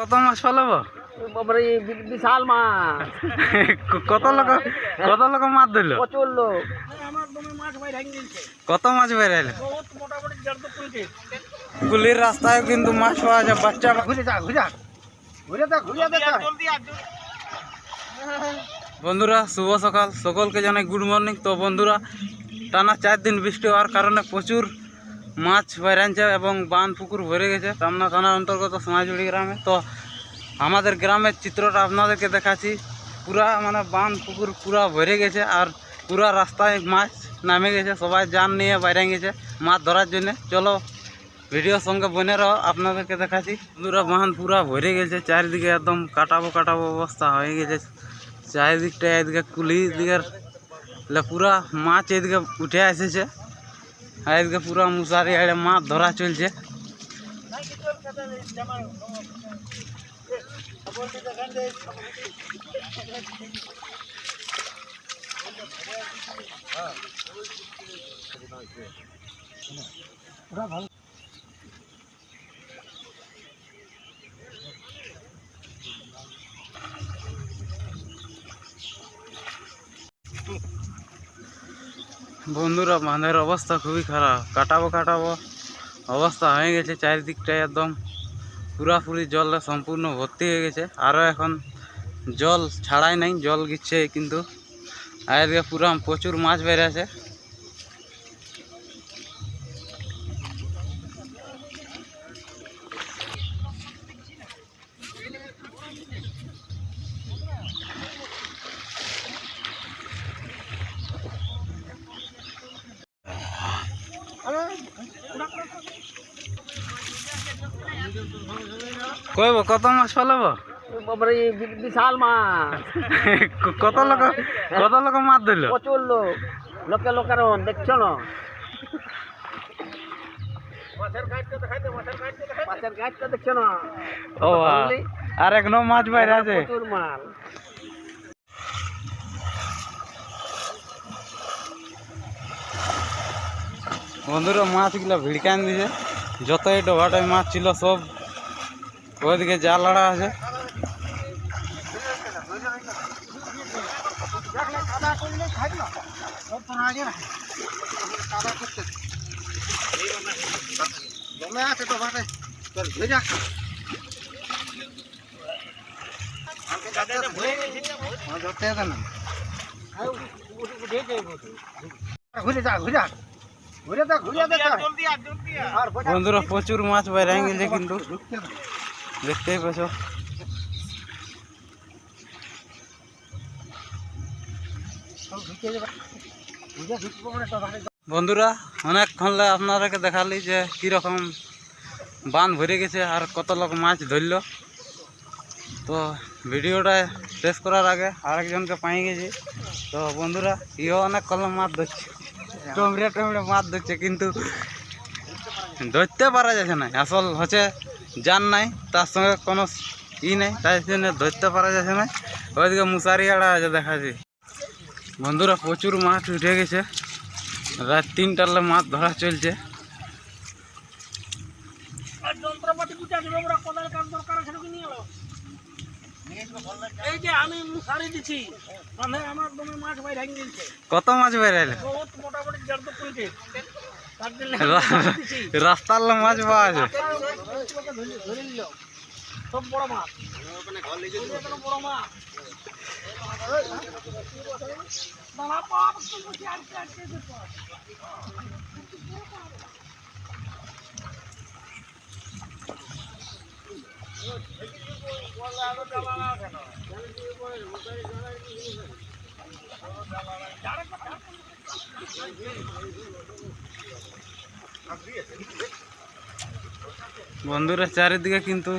কত মাছ ফেলাবো? বাবারে বিশাল মাছ। কত লোক কত লোক মাছ ধরলো? প্রচুর লোক। কত মাছ বেরাইলে কুলির রাস্তায় কিন্তু মাছ পাওয়া যায় বাচ্চা ঘুরে যা ঘুরে ঘুরে যা ঘুরে বন্ধুরা শুভ সকাল। সকলকে জানাই গুড মর্নিং। তো বন্ধুরা টানা চার দিন বৃষ্টি হওয়ার কারণে প্রচুর মাছ বেরানছে এবং বান পুকুর ভরে গেছে। টামনা থানার অন্তর্গত সোনাঝুড়ি গ্রামে। তো আমাদের গ্রামের চিত্রটা আপনাদেরকে দেখাচ্ছি। পুরা মানে বান পুকুর পুরা ভরে গেছে আর পুরা রাস্তায় মাছ নামে গেছে। সবাই জান নিয়ে বাইরে গেছে মাছ ধরার জন্য। চলো ভিডিওর সঙ্গে বনে রহ আপনাদেরকে দেখাচ্ছি। বন্ধুরা বান পুরা ভরে গেছে। চারিদিকে একদম কাটাবো কাটাবো অবস্থা হয়ে গেছে। চারিদিকটা এদিকে কুলি দিকের পুরা মাছ এদিকে উঠে এসেছে। আর পুরো মুসারি আড়ে মাছ ধরা চলছে। বন্ধুরা, বাঁধের অবস্থা খুবই খারাপ। কাটাবো কাটাবো। অবস্থা হয়ে গেছে চারিদিকটায় একদম পুরাপুরি জলে সম্পূর্ণ ভর্তি হয়ে গেছে। আরও এখন জল ছাড়াই নাই, জল গিচ্ছে কিন্তু। আর এদিকে পুরা প্রচুর মাছ বেড়ে কইব কত মাছ ফেলাবো বাবারে বিশাল মাছ। কত লোক কত লোক মাছ ধরলো? প্রচুর লোক। লোকে লোকারণ দেখছ না? দেখছ না? ও আর এক নৌ মাছ বাইরে আছে। বন্ধুরা মাছগুলো ভিড়কান দিছে? যতই ডোভাটায় মাছ ছিল সব ওইদিকে জাল আড়া আছে। আছে তো ভাটে চল ঘুরে ধরতে না যা যা যা যা বন্ধুরা প্রচুর মাছ বাইরে গেছে কিন্তু। দেখতেই পাচ্ছ বন্ধুরা অনেকক্ষণ লে আপনাদেরকে দেখালি যে কীরকম বান ভরে গেছে আর কত লোক মাছ ধরলো তো ভিডিওটা শেষ করার আগে আরেকজনকে পাই গেছি তো বন্ধুরা ইও অনেক কলম মাছ ধরছে টমড়ে টমড়ে মাছ ধরছে কিন্তু ধরতে পারা যাচ্ছে না আসল হচ্ছে জান নাই তার সঙ্গে কোনো ই নেই তাই জন্য ধরতে পারা যাচ্ছে না। ওইদিকে মুসারি আড়া আছে দেখাচ্ছি বন্ধুরা প্রচুর মাছ উঠে গেছে। রাত তিনটালে মাছ ধরা চলছে। মানে মাছ বাইরে কত মাছ বেরাইলে বহুত মোটামুটি রাস্তার মাছ পাওয়া আছে সব বড় মাছ বড় মাছ। বন্ধুরা, চারিদিকে কিন্তু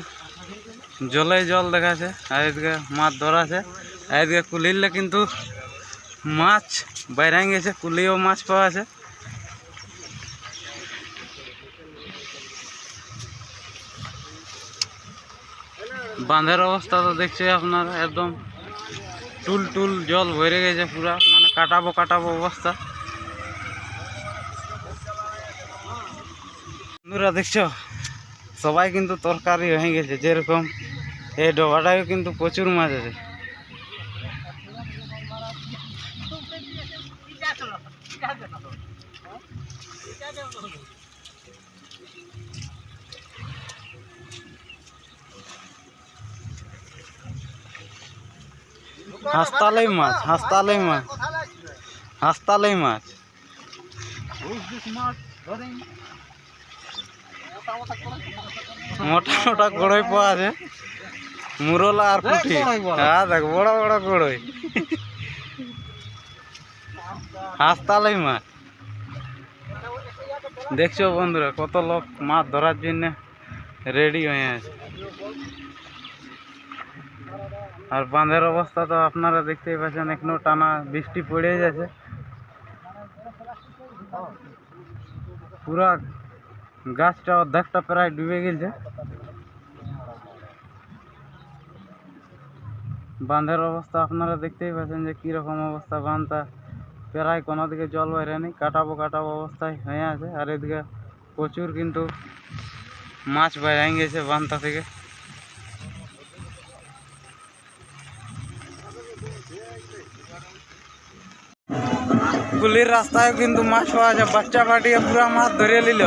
জলে জল দেখাছে আর এদিকে মাছ ধরা আছে আর এদিকে কুলিলে কিন্তু মাছ বাইরে গেছে কুলিও মাছ পাওয়া আছে। বাঁধের অবস্থা তো দেখছে আপনারা একদম টুল টুল জল ভরে গেছে পুরা মানে কাটাবো কাটাবো অবস্থা। বন্ধুরা, দেখছ? সবাই কিন্তু তরকারি হয়ে গেছে, যেরকম। এই ডোবাটায় কিন্তু প্রচুর মাছ আছে। হাসতালেই মাছ হাসতালেই মাছ। হাসতালেই মাছ। মোটা মোটা কড়ই পাওয়া আছে। মুরলা আর পুঁটি। হ্যাঁ দেখ বড় বড় কড়ই হাসতালেই মাছ দেখছ বন্ধুরা কত লোক মাছ ধরার জন্য রেডি হয়ে আছে। আর বাঁধের অবস্থা তো আপনারা দেখতেই পাচ্ছেন এখনও টানা বৃষ্টি পড়ে যাচ্ছে পুরা গাছটা অর্ধেকটা প্রায় ডুবে গেছে। বাঁধের অবস্থা আপনারা দেখতেই পাচ্ছেন যে কীরকম অবস্থা। বাঁধটা প্রায় কোনো দিকে জল বাইরে নেই, কাটাবো কাটাবো অবস্থায় হয়ে আছে। আর এদিকে প্রচুর কিন্তু মাছ বাইরে গেছে বাঁধটা থেকে। গুলির রাস্তায় কিন্তু মাছ পাওয়া যায়। বাচ্চা পাটিয়ে পুরা মাছ ধরে নিল